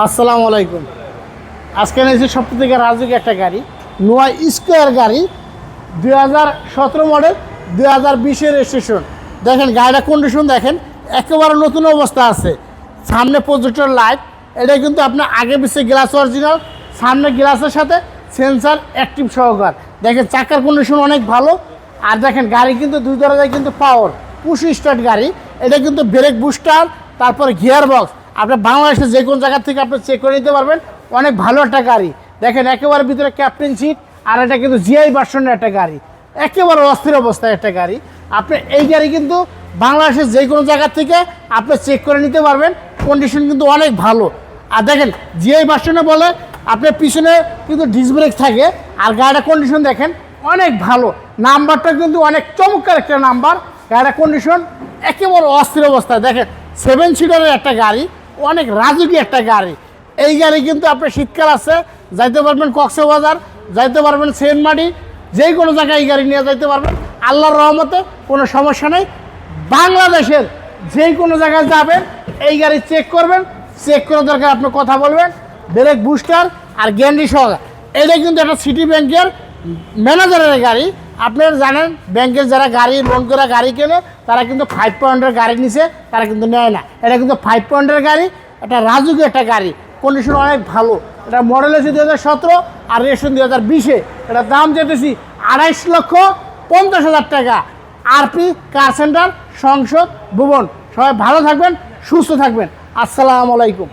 আসসালামু আলাইকুম। আজকে নিয়েছি সপ্তাহ থেকে রাজুকি একটা গাড়ি, নোয়া স্কোয়ার গাড়ি, দুই হাজার সতেরো মডেল দুই হাজার বিশের রেজিস্ট্রেশন দেখেন গাড়িটা কন্ডিশন দেখেন, একেবারে নতুন অবস্থা আছে। সামনে প্রজেক্টর লাইট এটা কিন্তু আপনার আগে পিছিয়ে গ্লাস অরিজিনাল সামনে গ্লাসের সাথে সেন্সার অ্যাক্টিভ সহকার। দেখেন চাকার কন্ডিশন অনেক ভালো, আর দেখেন গাড়ি কিন্তু দুই দরজায় কিন্তু পাওয়ার পুশি স্টার্ট গাড়ি। এটা কিন্তু ব্রেক বুস্টার তারপরে গিয়ার বক্স আপনি বাংলাদেশে যে কোনো জায়গা থেকে আপনি চেক করে নিতে পারবেন। অনেক ভালো একটা গাড়ি। দেখেন, একেবারে ভিতরে ক্যাপ্টেন সিট আর এটা কিন্তু জিআই ভার্সনের একটা গাড়ি। একেবারে অস্থির অবস্থায় একটা গাড়ি। আপনি এই গাড়ি কিন্তু বাংলাদেশের যে কোনো জায়গা থেকে আপনি চেক করে নিতে পারবেন। কন্ডিশন কিন্তু অনেক ভালো। আর দেখেন জিআই ভার্সনে বলে আপনার পিছনে কিন্তু ডিস্ক ব্রেক থাকে, আর গাড়িটার কন্ডিশন দেখেন, অনেক ভালো। নাম্বারটা কিন্তু অনেক চমৎকার একটা নাম্বার। গাড়িটার কন্ডিশন একেবারে অস্থির অবস্থায়। দেখেন সেভেন সিটারের একটা গাড়ি। অনেক রাজুকি একটা গাড়ি। এই গাড়ি কিন্তু আপনার শীতকাল আছে, যাইতে পারবেন কক্সবাজার যাইতে পারবেন সেনমাটি যে কোনো জায়গায় এই গাড়ি নিয়ে যাইতে পারবেন। আল্লাহর রহমতে কোনো সমস্যা নেই। বাংলাদেশের যে কোনো জায়গায় যাবেন, এই গাড়ি চেক করবেন চেক করে দরকার আপনি কথা বলবেন ব্রেক বুস্টার আর গ্যান্ডি সহ। এটা কিন্তু একটা সিটি ব্যাংকের ম্যানেজারের গাড়ি। আপনারা জানেন ব্যাংকের যারা গাড়ি লোন করে, গাড়ি কেনে, তারা কিন্তু ফাইভ পয়েন্টের গাড়ি নিছে, তারা কিন্তু নেয় না। এটা কিন্তু ফাইভ পয়েন্টের গাড়ি এটা রাজুকে একটা গাড়ি কন্ডিশন অনেক ভালো। এটা মডেল হচ্ছে দু হাজার সতেরো আর রেশন দু হাজার বিশে। এটা দাম যেতেছি আড়াইশ লক্ষ পঞ্চাশ হাজার টাকা। আরপি কার সেন্টার সংসদ, ভুবন। সবাই ভালো থাকবেন, সুস্থ থাকবেন। আসসালামু আলাইকুম।